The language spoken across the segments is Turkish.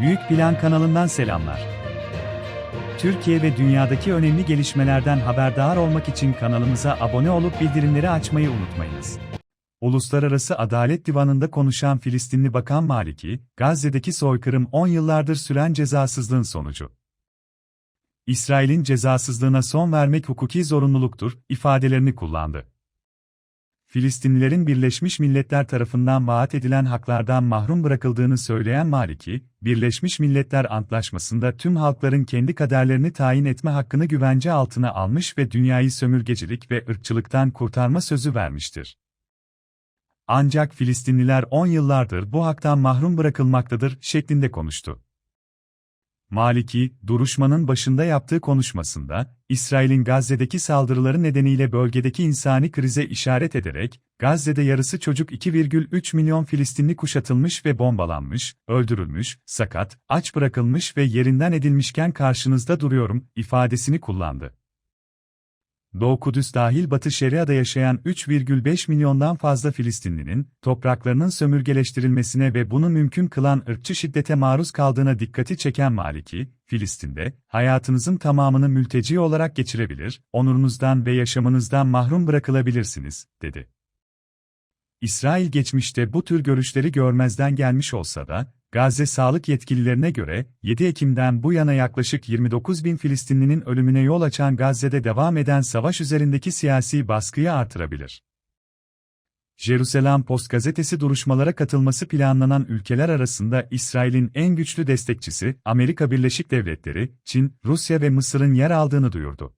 Büyük Plan kanalından selamlar. Türkiye ve dünyadaki önemli gelişmelerden haberdar olmak için kanalımıza abone olup bildirimleri açmayı unutmayınız. Uluslararası Adalet Divanı'nda konuşan Filistinli Bakan Maliki, Gazze'deki soykırım 10 yıllardır süren cezasızlığın sonucu. İsrail'in cezasızlığına son vermek hukuki zorunluluktur, ifadelerini kullandı. Filistinlilerin Birleşmiş Milletler tarafından vaat edilen haklardan mahrum bırakıldığını söyleyen Maliki, Birleşmiş Milletler Antlaşması'nda tüm halkların kendi kaderlerini tayin etme hakkını güvence altına almış ve dünyayı sömürgecilik ve ırkçılıktan kurtarma sözü vermiştir. Ancak Filistinliler 10 yıllardır bu haktan mahrum bırakılmaktadır şeklinde konuştu. Maliki, duruşmanın başında yaptığı konuşmasında, İsrail'in Gazze'deki saldırıları nedeniyle bölgedeki insani krize işaret ederek, Gazze'de yarısı çocuk 2,3 milyon Filistinli kuşatılmış ve bombalanmış, öldürülmüş, sakat, aç bırakılmış ve yerinden edilmişken karşınızda duruyorum, ifadesini kullandı. Doğu Kudüs dahil Batı Şeria'da yaşayan 3,5 milyondan fazla Filistinlinin, topraklarının sömürgeleştirilmesine ve bunu mümkün kılan ırkçı şiddete maruz kaldığına dikkati çeken Maliki, Filistin'de, hayatınızın tamamını mülteci olarak geçirebilir, onurunuzdan ve yaşamınızdan mahrum bırakılabilirsiniz, dedi. İsrail geçmişte bu tür görüşleri görmezden gelmiş olsa da, Gazze sağlık yetkililerine göre, 7 Ekim'den bu yana yaklaşık 29 bin Filistinlinin ölümüne yol açan Gazze'de devam eden savaş üzerindeki siyasi baskıyı artırabilir. Jerusalem Post gazetesi duruşmalara katılması planlanan ülkeler arasında İsrail'in en güçlü destekçisi, Amerika Birleşik Devletleri, Çin, Rusya ve Mısır'ın yer aldığını duyurdu.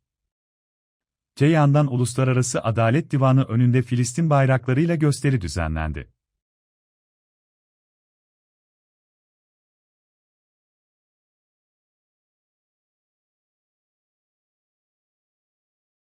Te Uluslararası Adalet Divanı önünde Filistin bayraklarıyla gösteri düzenlendi.